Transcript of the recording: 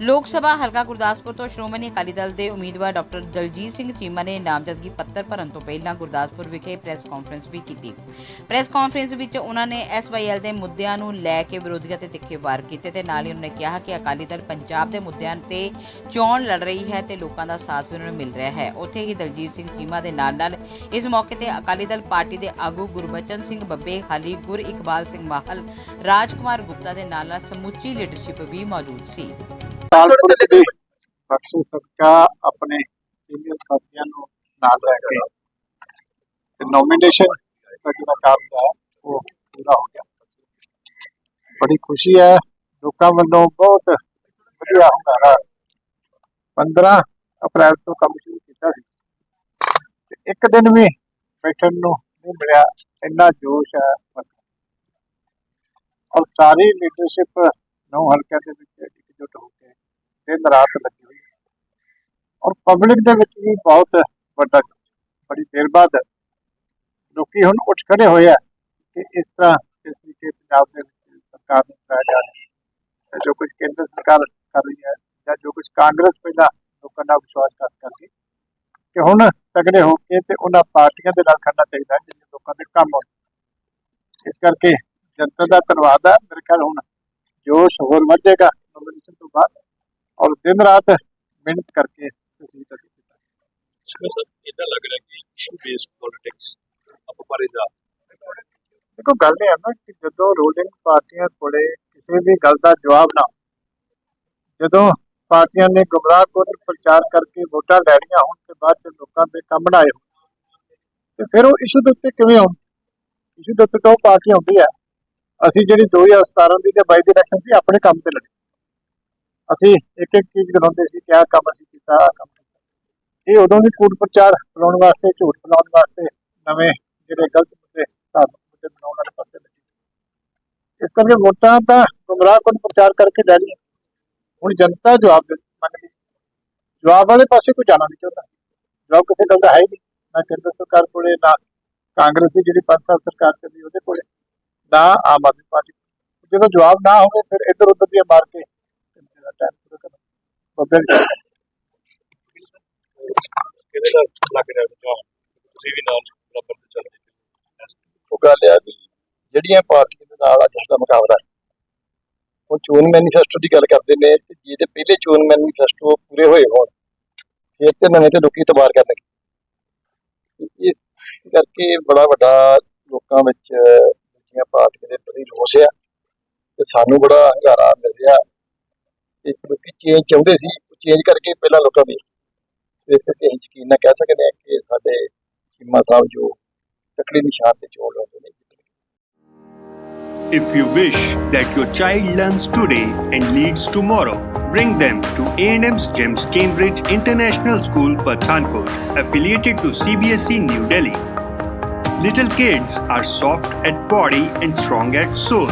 ਲੋਕ ਸਭਾ ਹਲਕਾ ਗੁਰਦਾਸਪੁਰ ਤੋਂ ਸ਼੍ਰੋਮਣੀ ਅਕਾਲੀ ਦਲ ਦੇ ਉਮੀਦਵਾਰ ਡਾਕਟਰ ਦਲਜੀਤ ਸਿੰਘ ਚੀਮਾ ਨੇ ਨਾਮਜ਼ਦਗੀ ਪੱਤਰ ਭਰਨ ਤੋਂ ਪਹਿਲਾਂ ਗੁਰਦਾਸਪੁਰ ਵਿਖੇ ਪ੍ਰੈਸ ਕਾਨਫਰੰਸ ਵੀ ਕੀਤੀ। ਪ੍ਰੈਸ ਕਾਨਫਰੰਸ ਵਿੱਚ ਉਹਨਾਂ ਨੇ ਐਸਵਾਈਐਲ ਦੇ ਮੁੱਦਿਆਂ ਨੂੰ ਲੈ ਕੇ ਵਿਰੋਧੀਆਂ ਤੇ ਤਿੱਖੇ ਵਾਰ ਕੀਤੇ ਤੇ ਨਾਲ ਹੀ ਉਹਨਾਂ ਨੇ ਕਿਹਾ ਕਿ ਅਕਾਲੀ ਦਲ ਪੰਜਾਬ ਦੇ ਮੁੱਦਿਆਂ ਤੇ ਚੋਣ ਲੜ ਰਹੀ ਹੈ ਤੇ ਲੋਕਾਂ ਦਾ ਸਾਥ ਵੀ ਉਹਨਾਂ ਨੂੰ ਮਿਲ ਰਿਹਾ ਹੈ। ਉੱਥੇ ਹੀ ਦਲਜੀਤ ਸਿੰਘ ਚੀਮਾ ਦੇ ਨਾਲ ਨਾਲ ਇਸ ਮੌਕੇ ਤੇ ਅਕਾਲੀ ਦਲ ਪਾਰਟੀ ਦੇ ਆਗੂ ਗੁਰਬਚਨ ਸਿੰਘ ਬੱਬੇ ਖਾਲੀ ਗੁਰ ਇਕਬਾਲ ਸਿੰਘ ਮਾਹਲ, ਰਾਜਕੁਮਾਰ ਗੁਪਤਾ ਦੇ ਨਾਲ ਨਾਲ ਸਮੁੱਚੀ ਲੀਡਰਸ਼ਿਪ ਵੀ ਮੌਜੂਦ ਸੀ। ਕਾਲਪੁਰ ਦੇ ਬਖਸ਼ੇ ਸਦਕਾ ਆਪਣੇ ਸੀਨੀਅਰ ਸਾਥੀਆਂ ਨੂੰ ਨਾਲ ਰਹਿ ਕੇ ਤੇ ਨੋਮੀਨੇਸ਼ਨ ਦਾ ਜਿਹੜਾ ਕੰਮ ਹੈ ਉਹ ਪੂਰਾ ਹੋ ਗਿਆ। ਬੜੀ ਖੁਸ਼ੀ ਹੈ ਲੋਕਾਂ ਵੱਲੋਂ ਬਹੁਤ ਵਧੀਆ ਹੁੰਗਾਰਾ। 15 ਅਪ੍ਰੈਲ ਤੋਂ ਕੰਮ ਸ਼ੁਰੂ ਕੀਤਾ ਸੀ। ਤੇ ਇੱਕ ਦਿਨ ਵੀ ਬੈਠਣ ਨੂੰ ਨਹੀਂ ਮਿਲਿਆ ਇੰਨਾ ਜੋਸ਼ ਹੈ ਔਰ ਸਾਰੀ ਲੀਡਰਸ਼ਿਪ ਨੌ ਹਲਕਿਆਂ ਦੇ ਵਿੱਚ ਇਕਜੁੱਟ ਹੋ ਕੇ ਦਿਨ ਰਾਤ ਲੱਗੀ ਹੋਈ ਹੈ। ਔਰ ਪਬਲਿਕ ਦੇ ਵਿੱਚ ਵੀ ਬਹੁਤ ਵੱਡਾ ਬੜੀ ਦੇਰ ਬਾਅਦ ਲੋਕੀ ਹੁਣ ਉੱਠ ਖੜੇ ਹੋਏ ਆ ਕਿ ਇਸ ਤਰ੍ਹਾਂ ਇਸ ਤਰੀਕੇ ਪੰਜਾਬ ਦੇ ਵਿੱਚ ਸਰਕਾਰ ਨੂੰ ਚਲਾਇਆ ਜਾ ਰਿਹਾ ਹੈ। ਜੋ ਕੁਝ ਕੇਂਦਰ ਸਰਕਾਰ ਕਰ ਰਹੀ ਹੈ ਜਾਂ ਜੋ ਕੁਝ ਕਾਂਗਰਸ ਪਹਿਲਾਂ ਲੋਕਾਂ ਦਾ ਵਿਸ਼ਵਾਸ ਕਰ ਕਰਦੀ ਕਿ ਹੁਣ ਤਗੜੇ ਹੋ ਕੇ ਤੇ ਉਹਨਾਂ ਪਾਰਟੀਆਂ ਦੇ ਨਾਲ ਖੜਨਾ ਚਾਹੀਦਾ ਹੈ ਜਿਹੜੇ ਲੋਕਾਂ ਦੇ ਕੰਮ ਆਉਣ ਇਸ ਕਰਕੇ ਜਨਤਾ ਦਾ ਧੰਨਵਾਦ ਹੈ ਮੇਰੇ ਖਿਆਲ ਹੁਣ ਜੋਸ਼ ਹੋਰ ਵਧੇਗਾ। ਔਰ ਦਿਨ ਰਾਤ ਮਿਹਨਤ ਕਰਕੇ ਤੁਸੀਂ ਤੱਕ ਕੀਤਾ। ਸਰ ਇਦਾਂ ਲੱਗ ਰਿਹਾ ਕਿ ਇਸ਼ੂ ਬੇਸਡ ਪੋਲਿਟਿਕਸ ਆਪਾਂ ਬਾਰੇ ਜਾ ਦੇਖੋ ਗੱਲ ਇਹ ਹੈ ਨਾ ਕਿ ਜਦੋਂ ਰੂਲਿੰਗ ਪਾਰਟੀਆਂ ਕੋਲੇ ਕਿਸੇ ਵੀ ਗੱਲ ਦਾ ਜਵਾਬ ਨਾ ਜਦੋਂ ਪਾਰਟੀਆਂ ਨੇ ਗੁੰਮਰਾਹ ਕੋਲ ਪ੍ਰਚਾਰ ਕਰਕੇ ਵੋਟਾਂ ਲੈ ਲਈਆਂ ਹੋਣ ਤੇ ਬਾਅਦ ਚ ਲੋਕਾਂ ਦੇ ਕੰਮ ਬਣਾਏ ਹੋਣ ਤੇ ਫਿਰ ਉਹ ਇਸ਼ੂ ਦੇ ਉੱਤੇ ਕਿਵੇਂ ਆਉਣ? ਇਸ਼ੂ ਦੇ ਉੱਤੇ ਤਾਂ ਪਾਰਟੀ ਆਉਂਦੀ ਹੈ। ਅਸੀਂ ਜਿਹੜੀ 2017 ਦੀ ਤੇ 22 ਦੀ ਇਲੈਕਸ਼ਨ ਸੀ ਆਪਣੇ ਕੰਮ ਤੇ ਲੜੇ। ਅਸੀਂ ਇੱਕ ਇੱਕ ਚੀਜ਼ ਗਣਾਉਂਦੇ ਸੀ ਕਿ ਆਹ ਕੰਮ ਅਸੀਂ ਕੀਤਾ, ਆਹ ਕੰਮ ਕੀਤਾ। ਇਹ ਉਦੋਂ ਵੀ ਕੂੜ ਪ੍ਰਚਾਰ ਫੈਲਾਉਣ ਵਾਸਤੇ, ਝੂਠ ਫੈਲਾਉਣ ਵਾਸਤੇ ਨਵੇਂ ਜਿਹੜੇ ਗਲਤ ਮੁੱਦੇ ਧਾਰਮਿਕ ਮੁੱਦੇ ਬਣਾਉਣ ਵਾਲੇ ਪਾਸੇ ਲੱਗੇ। ਇਸ ਕਰਕੇ ਵੋਟਾਂ ਤਾਂ ਗੁੰਮਰਾਹ ਕੋਲ ਪ੍ਰਚਾਰ ਕਰਕੇ ਲੈ ਲਈਆਂ। ਹੁਣ ਜਨਤਾ ਜਵਾਬ ਦੇ ਮੰਗਦੀ ਜਵਾਬ ਵਾਲੇ ਪਾਸੇ ਕੋਈ ਜਾਣਾ ਨਹੀਂ ਚਾਹੁੰਦਾ। ਜਵਾਬ ਕਿਸੇ ਗੱਲ ਦਾ ਹੈ ਹੀ ਨਹੀਂ। ਨਾ ਕੇਂਦਰ ਸਰਕਾਰ ਕੋਲੇ, ਨਾ ਕਾਂਗਰਸ ਦੀ ਜਿਹੜੀ ਪੰਜ ਸਾਲ ਸਰਕਾਰ ਚੱਲੀ ਉਹਦੇ ਕੋਲੇ, ਨਾ ਆਮ ਆਦਮੀ ਪਾਰਟੀ ਜਦੋਂ ਜਵਾਬ ਨਾ ਹੋਵੇ, ਫਿਰ ਇੱਧਰ ਉੱਧਰ ਦੀਆਂ ਮਾਰ ਕੇ ਮੇਰਾ ਟਾਈਮ ਪੂਰਾ ਕਰਨਾ ਹੈ। ਕਿਹਦੇ ਦਾ ਲੱਗ ਰਿਹਾ ਰੁਝਾਨ ਤੁਸੀਂ ਵੀ ਨਾਲ ਬਰਾਬਰ ਤੇ ਚੱਲਦੇ ਉਹ ਗੱਲ ਆ ਵੀ ਜਿਹੜੀਆਂ ਪਾਰਟੀਆਂ ਦੇ ਨਾਲ ਅੱਜ ਦਾ ਮੁਕਾਬਲਾ ਉਹ ਚੋਣ ਮੈਨੀਫੈਸਟੋ ਦੀ ਗੱਲ ਕਰਦੇ ਨੇ ਤੇ ਜੇ ਤੇ ਪਹਿਲੇ ਚੋਣ ਮੈਨੀਫੈਸਟੋ ਪੂਰੇ ਹੋਏ ਹੋਣ ਫਿਰ ਤੇ ਨਵੇਂ ਤੇ ਲੋਕੀ ਇਤਬਾਰ ਕਰਨਗੇ। ਇਸ ਕਰਕੇ ਬੜਾ ਵੱਡਾ ਲੋਕਾਂ ਵਿੱਚ ਦੂਜੀਆਂ ਪਾਰਟੀਆਂ ਦੇ ਪ੍ਰਤੀ ਰੋਸ ਆ ਤੇ ਸਾਨੂੰ ਬੜਾ ਹੰਗਾਰਾ ਮਿਲ ਰਿਹਾ। ਤੇ ਲੋਕੀ ਚੇਂਜ ਚਾਹੁੰਦੇ ਸੀ ਉਹ ਚੇਂਜ ਕਰਕੇ ਪਹਿਲਾਂ ਲੋਕਾਂ ਦੀ ਇਸ ਕਰਕੇ ਅਸੀਂ ਯਕੀਨ ਨਾਲ ਕਹਿ ਸਕਦੇ ਹਾਂ ਕਿ ਸਾਡੇ ਚੀਮਾ ਸਾਹਿਬ ਜੋ ਤਕੜੀ ਨਿਸ਼ਾਨ ਤੇ ਚੋਣ ਲਾਉਂਦੇ ਨੇ If you wish that your child learns today and leads tomorrow, bring them to A&M's GEMS Cambridge International School, Pathankot, affiliated to CBSE New Delhi. Little kids are soft at body and strong at soul.